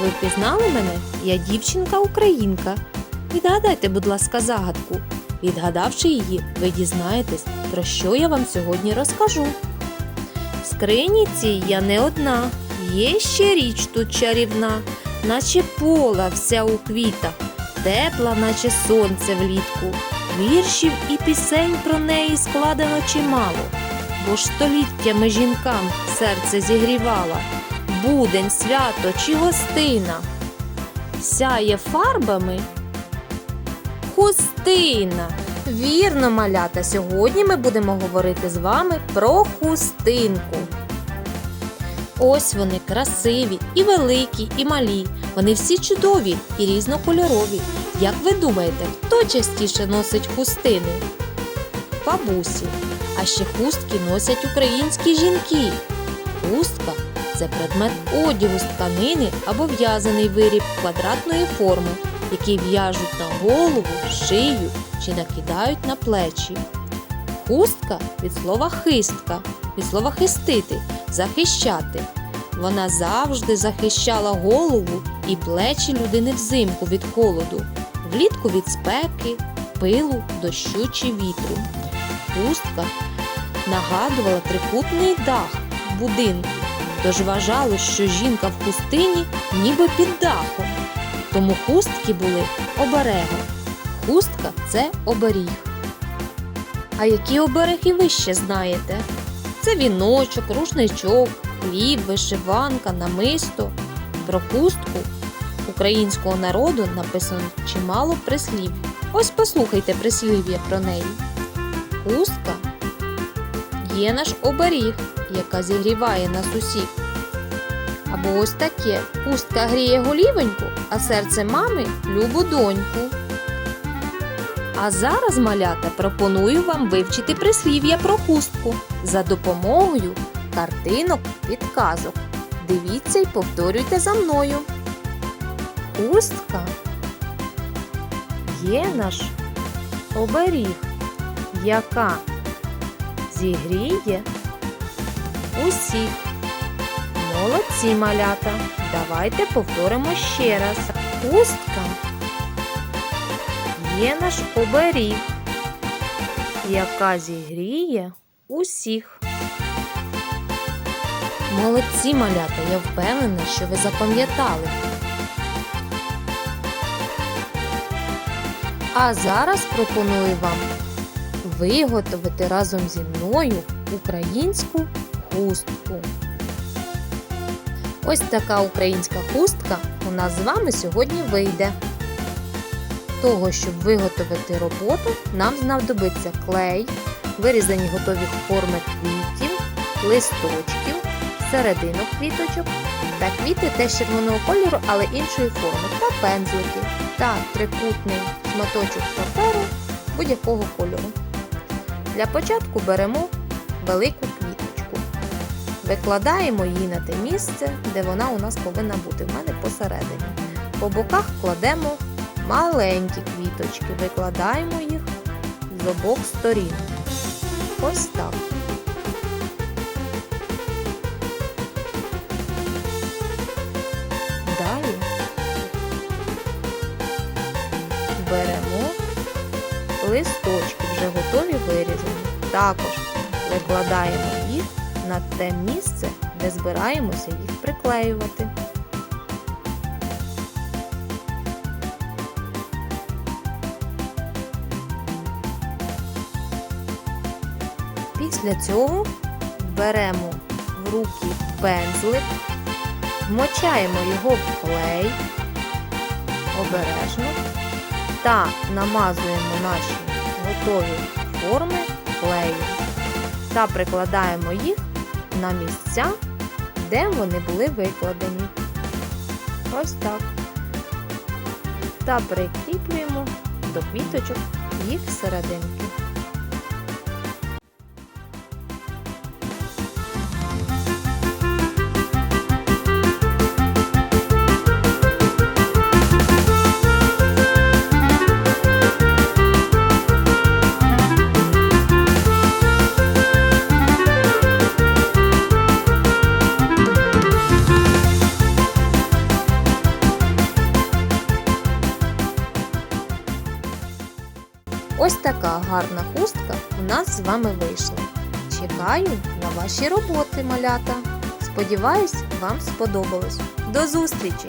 Ви впізнали мене? Я дівчинка-українка. Відгадайте, будь ласка, загадку. Відгадавши її, ви дізнаєтесь, про що я вам сьогодні розкажу. В скрині цій я не одна, є ще річ тут чарівна, наче пола вся у квітах, тепла, наче сонце влітку. Віршів і пісень про неї складено чимало, бо ж століттями жінкам серце зігрівала. Будень, свято чи гостина. Сяє фарбами хустина. Вірно, малята, сьогодні ми будемо говорити з вами про хустинку. Ось вони красиві і великі, і малі. Вони всі чудові і різнокольорові. Як ви думаєте, хто частіше носить хустини? Бабусі. А ще хустки носять українські жінки. Хустка це предмет одягу з тканини або в'язаний виріб квадратної форми, який в'яжуть на голову, шию чи накидають на плечі. Хустка від слова хистка, від слова хистити, захищати. Вона завжди захищала голову і плечі людини взимку від холоду, влітку від спеки, пилу, дощу чи вітру. Хустка нагадувала трикутний дах будинку, тож вважало, що жінка в хустині ніби під дахом. Тому хустки були оберегом. Хустка це оберіг. А які обереги ви ще знаєте? Це віночок, рушничок, хліб, вишиванка, намисто. Про хустку українського народу написано чимало прислів. Ось послухайте прислів'я про неї. Є наш оберіг, яка зігріває нас усіх. Або ось таке. Хустка гріє голівеньку, а серце мами любу доньку. А зараз, малята, пропоную вам вивчити прислів'я про хустку за допомогою картинок підказок. Дивіться і повторюйте за мною. Хустка є наш оберіг, яка зігріє усіх. Молодці малята. Давайте повторимо ще раз. Хустка є наш оберіг, яка зігріє усіх. Молодці малята, я впевнена, що ви запам'ятали. А зараз пропоную вам виготовити разом зі мною українську хустку. Ось така українська хустка у нас з вами сьогодні вийде. Того, щоб виготовити роботу, нам знадобиться клей, вирізані готові форми квітів, листочків, серединок квіточок та квіти теж червоного кольору, але іншої форми, та пензлики та трикутний шматочок паперу будь-якого кольору. Для початку беремо велику квіточку. Викладаємо її на те місце, де вона у нас повинна бути. В мене посередині. По боках кладемо маленькі квіточки, викладаємо їх з обох сторін. Ось так. Далі беремо листочки, вже готові вирізані. Також викладаємо їх на те місце, де збираємося їх приклеювати. Після цього беремо в руки пензлик, вмочаємо його в клей обережно та намазуємо наші готові форми клею та прикладаємо їх на місця, де вони були викладені. Ось так. Та прикріплюємо до квіточок їх серединки. Ось така гарна хустка у нас з вами вийшла. Чекаю на ваші роботи, малята. Сподіваюсь, вам сподобалось. До зустрічі!